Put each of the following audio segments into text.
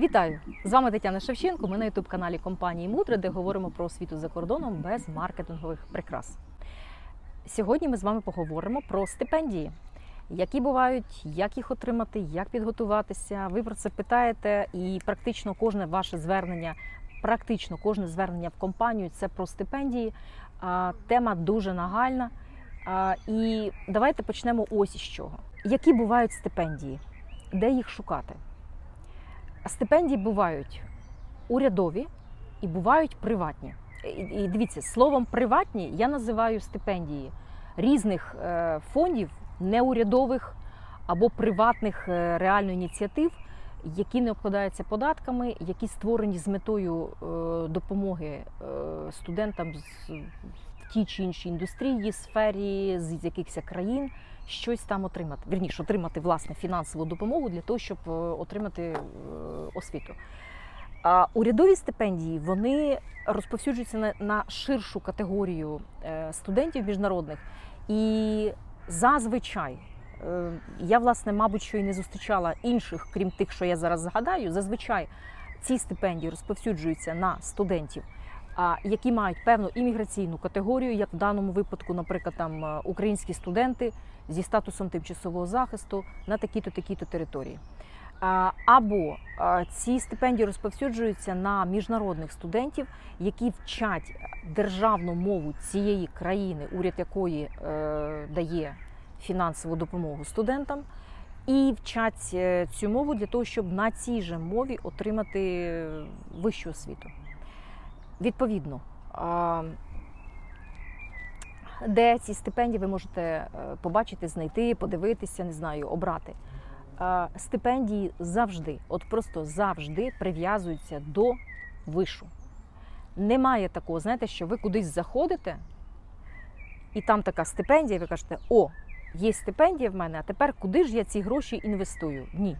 Вітаю! З вами Тетяна Шевченко. Ми на ютуб каналі компанії Мудре, де говоримо про освіту за кордоном без маркетингових прикрас. Сьогодні ми з вами поговоримо про стипендії, які бувають, як їх отримати, як підготуватися. Ви про це питаєте, і практично кожне ваше звернення, практично кожне звернення в компанію це про стипендії. Тема дуже нагальна. І давайте почнемо ось із чого. Які бувають стипендії? Де їх шукати? Стипендії бувають урядові і бувають приватні. І, дивіться, словом приватні я називаю стипендії різних е, фондів, неурядових або приватних е, реально ініціатив, які не обкладаються податками, які створені з метою е, допомоги студентам з тій чи іншій індустрії, сфері, з якихось країн щось там отримати. Вірніше, отримати власне фінансову допомогу для того, щоб е, отримати е, освіту. А урядові стипендії вони розповсюджуються на, на ширшу категорію е, студентів міжнародних. І зазвичай я, власне, мабуть, що і не зустрічала інших, крім тих, що я зараз згадаю. Зазвичай ці стипендії розповсюджуються на студентів, які мають певну імміграційну категорію, як в даному випадку, наприклад, там е, українські студенти зі статусом тимчасового захисту на такі-то такі-то території. Або ці стипендії розповсюджуються на міжнародних студентів, які вчать державну мову цієї країни, уряд якої е, дає фінансову допомогу студентам, і вчать е, цю мову для того, щоб на цій же мові отримати вищу освіту. Відповідно, де ці стипендії ви можете е, побачити, знайти, подивитися, не знаю, обрати. Стипендії завжди, от просто завжди прив'язуються до вишу. Немає такого, знаєте, що ви кудись заходите, і там така стипендія, і ви кажете, о, є стипендія в мене, а тепер куди ж я ці гроші інвестую? Ні.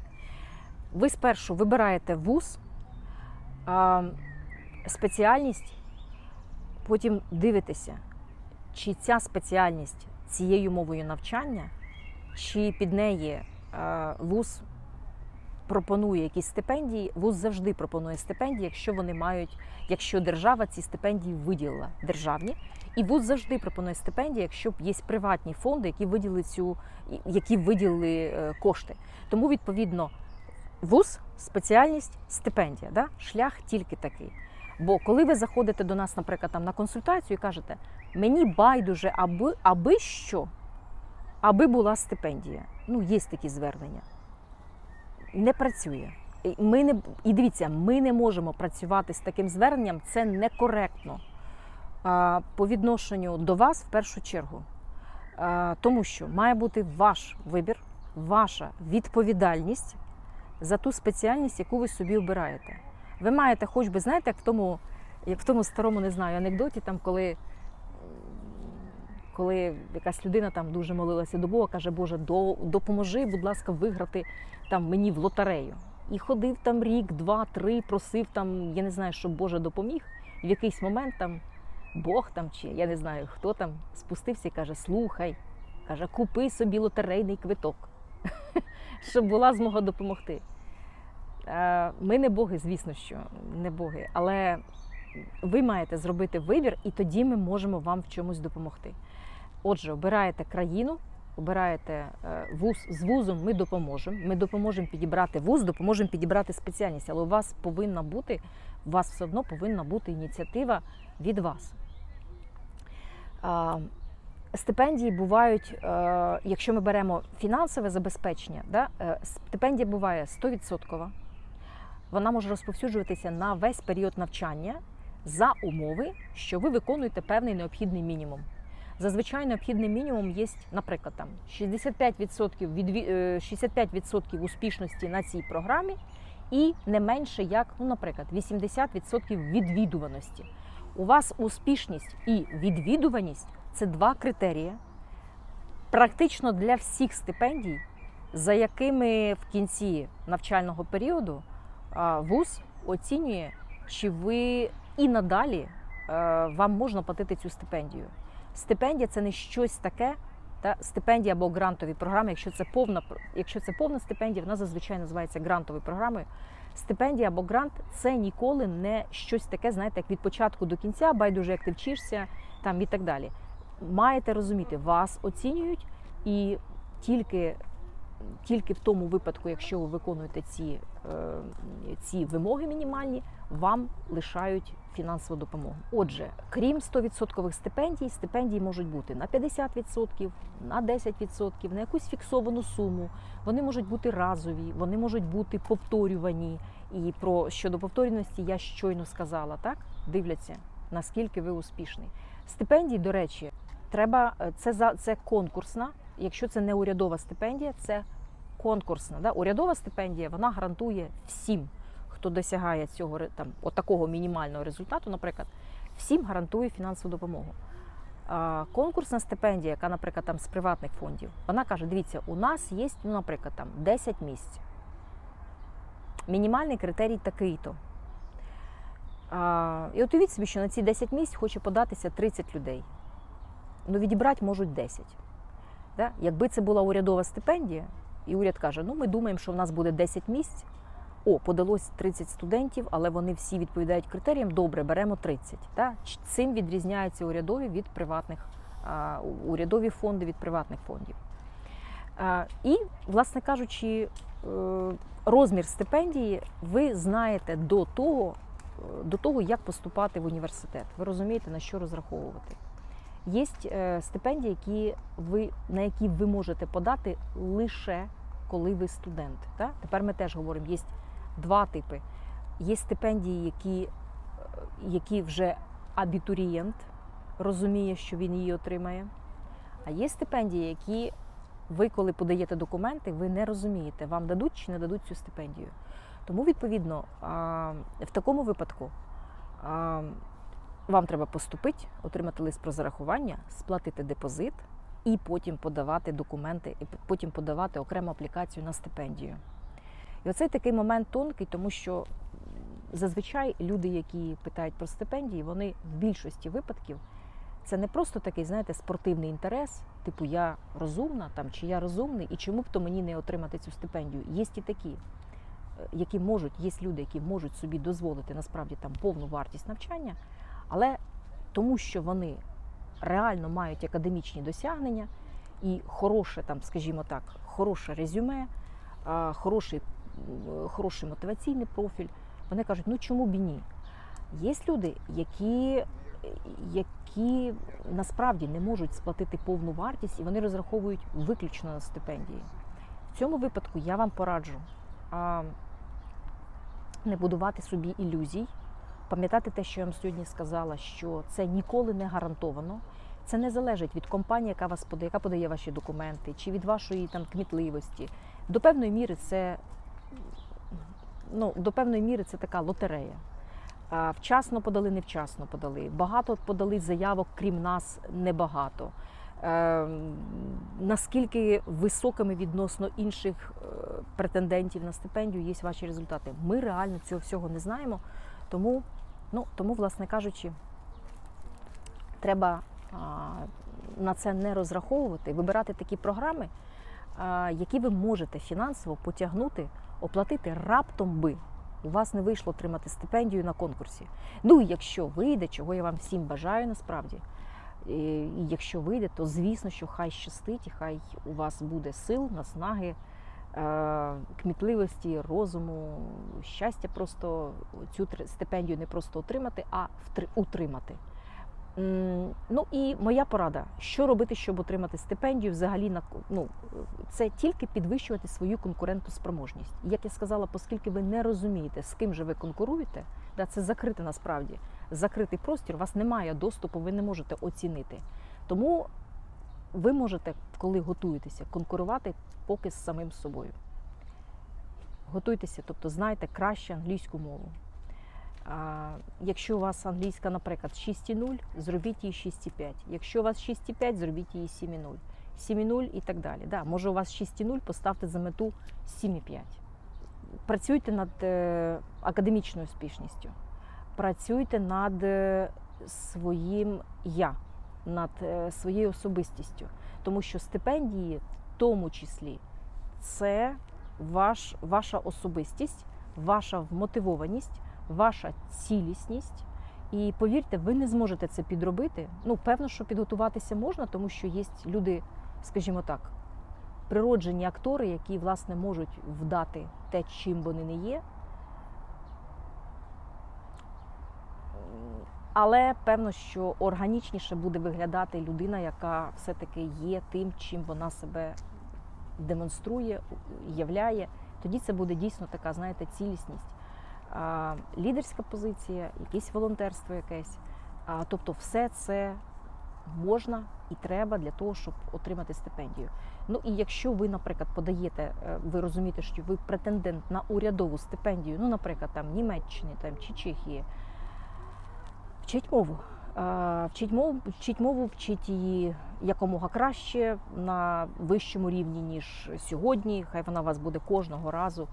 Ви спершу вибираєте вуз, спеціальність, потім дивитеся, чи ця спеціальність цією мовою навчання, чи під неї е, вуз пропонує якісь стипендії. Вуз завжди пропонує стипендії, якщо вони мають, якщо держава ці стипендії виділила державні. І вуз завжди пропонує стипендії, якщо є приватні фонди, які виділили цю, які виділили е, кошти. Тому відповідно вуз, спеціальність, стипендія. Да? Шлях тільки такий. Бо коли ви заходите до нас, наприклад, там на консультацію і кажете, мені байдуже, аби, аби що, аби була стипендія. Ну, є такі звернення. Не працює. Ми не, і дивіться, ми не можемо працювати з таким зверненням, це некоректно а, по відношенню до вас в першу чергу. А, тому що має бути ваш вибір, ваша відповідальність за ту спеціальність, яку ви собі обираєте. Ви маєте, хоч би, знаєте, як в тому, як в тому старому не знаю, анекдоті, там, коли, коли якась людина там дуже молилася до Бога, каже, Боже, до, допоможи, будь ласка, виграти там мені в лотерею. І ходив там рік, два, три, просив там, я не знаю, щоб Боже допоміг. І в якийсь момент там Бог там чи я не знаю хто там спустився і каже: Слухай, каже, купи собі лотерейний квиток, щоб була змога допомогти. Е, Ми не боги, звісно, що не боги, але ви маєте зробити вибір, і тоді ми можемо вам в чомусь допомогти. Отже, обираєте країну, обираєте е, вуз з вузом. Ми допоможемо. Ми допоможемо підібрати вуз, допоможемо підібрати спеціальність, але у вас повинна бути, у вас все одно повинна бути ініціатива від вас. Стипендії бувають, е, якщо ми беремо фінансове забезпечення, е, стипендія буває 100%. Вона може розповсюджуватися на весь період навчання за умови, що ви виконуєте певний необхідний мінімум. Зазвичай необхідний мінімум є, наприклад, там 65% відві... е, 65% успішності на цій програмі, і не менше як, ну, наприклад, 80% відвідуваності. У вас успішність і відвідуваність це два критерії, практично для всіх стипендій, за якими в кінці навчального періоду вуз оцінює, чи ви і надалі е, вам можна платити цю стипендію. Стипендія це не щось таке, та стипендія або грантові програми. Якщо це повна, якщо це повна стипендія, вона зазвичай називається грантовою програмою. Стипендія або грант це ніколи не щось таке, знаєте, як від початку до кінця, байдуже, як ти вчишся там і так далі. Маєте розуміти, вас оцінюють і тільки, тільки в тому випадку, якщо ви виконуєте ці, ці вимоги мінімальні, вам лишають фінансову допомогу. Отже, крім 100% стипендій, стипендії можуть бути на 50%, на 10%, на якусь фіксовану суму. Вони можуть бути разові, вони можуть бути повторювані. І про щодо повторюваності я щойно сказала, так? Дивляться, наскільки ви успішний. Стипендії, до речі, треба е, це за це конкурсна. Якщо це не урядова стипендія, це конкурсна. Да? Урядова стипендія вона гарантує всім, хто досягає цього там, от такого мінімального результату, наприклад, всім гарантує фінансову допомогу. Конкурсна стипендія, яка, наприклад, там з приватних фондів, вона каже: дивіться, у нас є, ну, наприклад, там 10 місць. Мінімальний критерій такий-то. І от уявіть собі, що на ці 10 місць хоче податися 30 людей. Ну, відібрати можуть 10. Да? Якби це була урядова стипендія, і уряд каже, ну ми думаємо, що в нас буде 10 місць. О, подалось 30 студентів, але вони всі відповідають критеріям. Добре, беремо 30. Да? Ч- Цим відрізняються урядові від приватних, урядові фонди від приватних фондів. І, власне кажучи, е, розмір стипендії ви знаєте до того, е, до того, як поступати в університет. Ви розумієте, на що розраховувати. Є е, стипендії, які ви, на які ви можете подати лише коли ви студент. Так? Тепер ми теж говоримо, є два типи. Є стипендії, які, е, які вже абітурієнт розуміє, що він її отримає. А є стипендії, які ви, коли подаєте документи, ви не розумієте, вам дадуть чи не дадуть цю стипендію. Тому, відповідно, в такому випадку вам треба поступити, отримати лист про зарахування, сплатити депозит і потім подавати документи, і потім подавати окрему аплікацію на стипендію. І оцей такий момент тонкий, тому що зазвичай люди, які питають про стипендії, вони в більшості випадків це не просто такий, знаєте, спортивний інтерес, типу я розумна там чи я розумний, і чому б то мені не отримати цю стипендію. Є і такі, е, які можуть, є люди, які можуть собі дозволити насправді там повну вартість навчання, але тому, що вони реально мають академічні досягнення і хороше, там, скажімо так, хороше резюме, хороший, хороший мотиваційний профіль, вони кажуть, ну чому б і ні? Є люди, які, які насправді не можуть сплатити повну вартість і вони розраховують виключно на стипендії. В цьому випадку я вам пораджу не будувати собі ілюзій, пам'ятати те, що я вам сьогодні сказала, що це ніколи не гарантовано. Це не залежить від компанії, яка вас подає, яка подає ваші документи, чи від вашої там кмітливості. До певної міри це ну, до певної міри це така лотерея. Вчасно подали, невчасно подали. Багато подали заявок, крім нас, небагато. Е, наскільки високими відносно інших е, претендентів на стипендію є ваші результати? Ми реально цього всього не знаємо. Тому, ну, тому власне кажучи, треба на це не розраховувати, вибирати такі програми, які ви можете фінансово потягнути, оплатити раптом би. У вас не вийшло отримати стипендію на конкурсі. Ну, і якщо вийде, чого я вам всім бажаю насправді. І якщо вийде, то звісно, що хай щастить, і хай у вас буде сил, наснаги, кмітливості, розуму, щастя просто цю стипендію не просто отримати, а утримати. Ну і моя порада, що робити, щоб отримати стипендію, взагалі на ну, це тільки підвищувати свою конкурентоспроможність. І, Як я сказала, оскільки ви не розумієте, з ким же ви конкуруєте, да, це закрите насправді закритий простір, у вас немає доступу, ви не можете оцінити. Тому ви можете, коли готуєтеся, конкурувати поки з самим собою. Готуйтеся, тобто знайте краще англійську мову. А, якщо у вас англійська, наприклад, 6,0, зробіть її 6,5. Якщо у вас 6,5, зробіть її 7,0. 7,0 і так далі. Да, може у вас 6,0, поставте за мету 7,5. Працюйте над е, академічною успішністю. Працюйте над е, своїм я, над е, своєю особистістю. Тому що стипендії, в тому числі, це ваш, ваша особистість, ваша вмотивованість, ваша цілісність. І повірте, ви не зможете це підробити. Ну, певно, що підготуватися можна, тому що є люди, скажімо так, природжені актори, які власне можуть вдати те, чим вони не є. Але певно, що органічніше буде виглядати людина, яка все-таки є тим, чим вона себе демонструє, являє. Тоді це буде дійсно така, знаєте, цілісність, лідерська позиція, якесь волонтерство якесь. А, тобто, все це можна і треба для того, щоб отримати стипендію. Ну і якщо ви, наприклад, подаєте, е, ви розумієте, що ви претендент на урядову стипендію, ну, наприклад, там Німеччини там, чи Чехії, вчіть мову. Вчіть мову, вчіть мову, вчіть її якомога краще на вищому рівні, ніж сьогодні. Хай вона вас буде кожного разу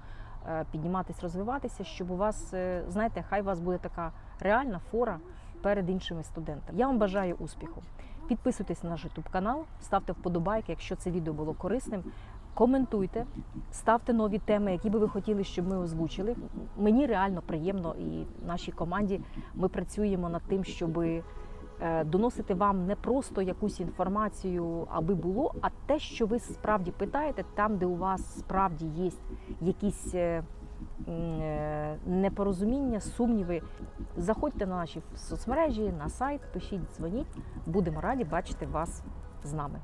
е, підніматись, розвиватися, щоб у вас, е, знаєте, хай у вас буде така реальна фора перед іншими студентами. Я вам бажаю успіху. Підписуйтесь на наш YouTube канал, ставте вподобайки, якщо це відео було корисним. Коментуйте, ставте нові теми, які би ви хотіли, щоб ми озвучили. Мені реально приємно і нашій команді ми працюємо над тим, щоб доносити вам не просто якусь інформацію, аби було, а те, що ви справді питаєте, там, де у вас справді є якісь е, е, непорозуміння, сумніви. Заходьте на наші соцмережі, на сайт, пишіть, дзвоніть. Будемо раді бачити вас з нами.